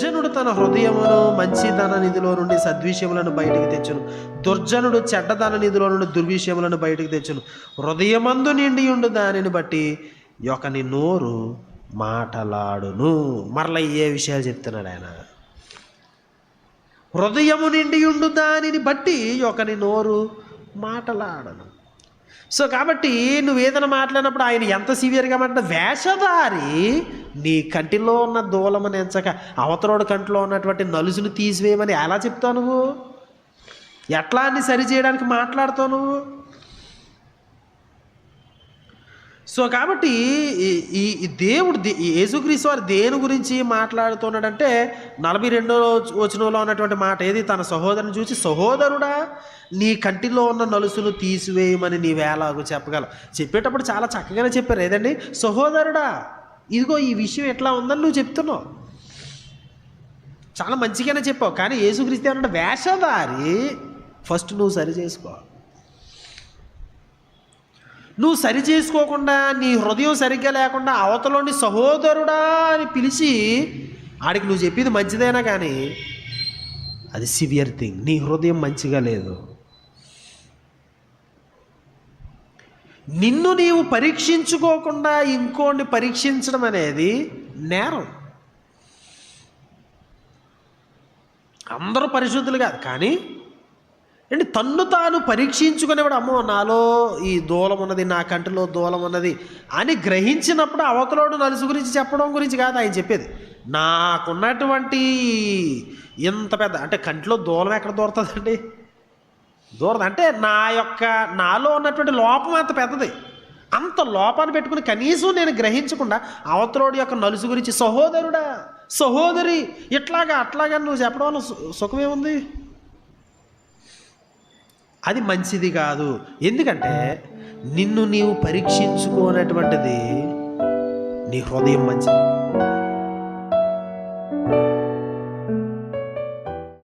సజ్జనుడు తన హృదయమును మంచిదన నిధిలో నుండి సద్విషయములను బయటికి తెచ్చును. దుర్జనుడు చెడ్డదన నిధిలో నుండి దుర్విషయములను బయటికి తెచ్చును. హృదయమందు నిండి ఉండు దానిని బట్టి ఒకని నోరు మాటలాడును. మరలా ఏ విషయాలు చెప్తున్నాడు ఆయన? హృదయము నిండి ఉండు దానిని బట్టి ఒకని నోరు మాటలాడను. సో కాబట్టి నువ్వు ఏదైనా మాట్లాడినప్పుడు ఆయన ఎంత సివియర్గా మాట్లాడ వేషధారి నీ కంటిలో ఉన్న దూలమని ఎంచక అవతరోడు కంటిలో ఉన్నటువంటి నలుసును తీసివేయమని ఎలా చెప్తావు నువ్వు? ఎట్లా అన్ని సరి చేయడానికి మాట్లాడుతావు నువ్వు? సో కాబట్టి ఈ- ఈ దేవుడు దే- యేసుక్రీస్తు వారు దేని గురించి మాట్లాడుతున్నాడంటే నలభై రెండో వచనంలో ఉన్నటువంటి మాట ఏది? తన సహోదరుని చూసి సహోదరుడా నీ కంటిలో ఉన్న నలుసును తీసివేయమని నీవేలాగో చెప్పగలవు. చెప్పేటప్పుడు చాలా చక్కగానే చెప్పారు. ఏదండి? సహోదరుడా ఇదిగో ఈ విషయం ఎట్లా ఉందని నువ్వు చెప్తున్నావు. చాలా మంచిగానే చెప్పావు. కానీ యేసుక్రీస్తు ఏమన్నా వేషధారి ఫస్ట్ నువ్వు సరి చేసుకో. నువ్వు సరి చేసుకోకుండా నీ హృదయం సరిగ్గా లేకుండా అవతలోని సహోదరుడా అని పిలిచి ఆడికి నువ్వు చెప్పేది మంచిదేనా కానీ అది సివియర్ థింగ్. నీ హృదయం మంచిగా లేదు. నిన్ను నీవు పరీక్షించుకోకుండా ఇంకోడిని పరీక్షించడం అనేది నేరం. అందరూ పరిశుద్ధులు కాదు కానీ ఏంటి తన్ను తాను పరీక్షించుకునేవాడు అమ్మో నాలో ఈ దూలం ఉన్నది నా కంటిలో దూలం ఉన్నది అని గ్రహించినప్పుడు అవతలోడు నలుసు గురించి చెప్పడం గురించి కాదు ఆయన చెప్పేది. నాకున్నటువంటి ఇంత పెద్ద అంటే కంటిలో దూలం ఎక్కడ దూరుతుందండి? దూరదు. అంటే నా యొక్క నాలో ఉన్నటువంటి లోపం అంత పెద్దది. అంత లోపాన్ని పెట్టుకుని కనీసం నేను గ్రహించకుండా అవతలోడి యొక్క నలుసు గురించి సహోదరుడా సహోదరి ఇట్లాగా అట్లాగా నువ్వు చెప్పడం వల్ల సు- సుఖమేముంది అది మంచిది కాదు. ఎందుకంటే నిన్ను నీవు పరీక్షించుకోనటువంటిది నీ హృదయం మంచిది.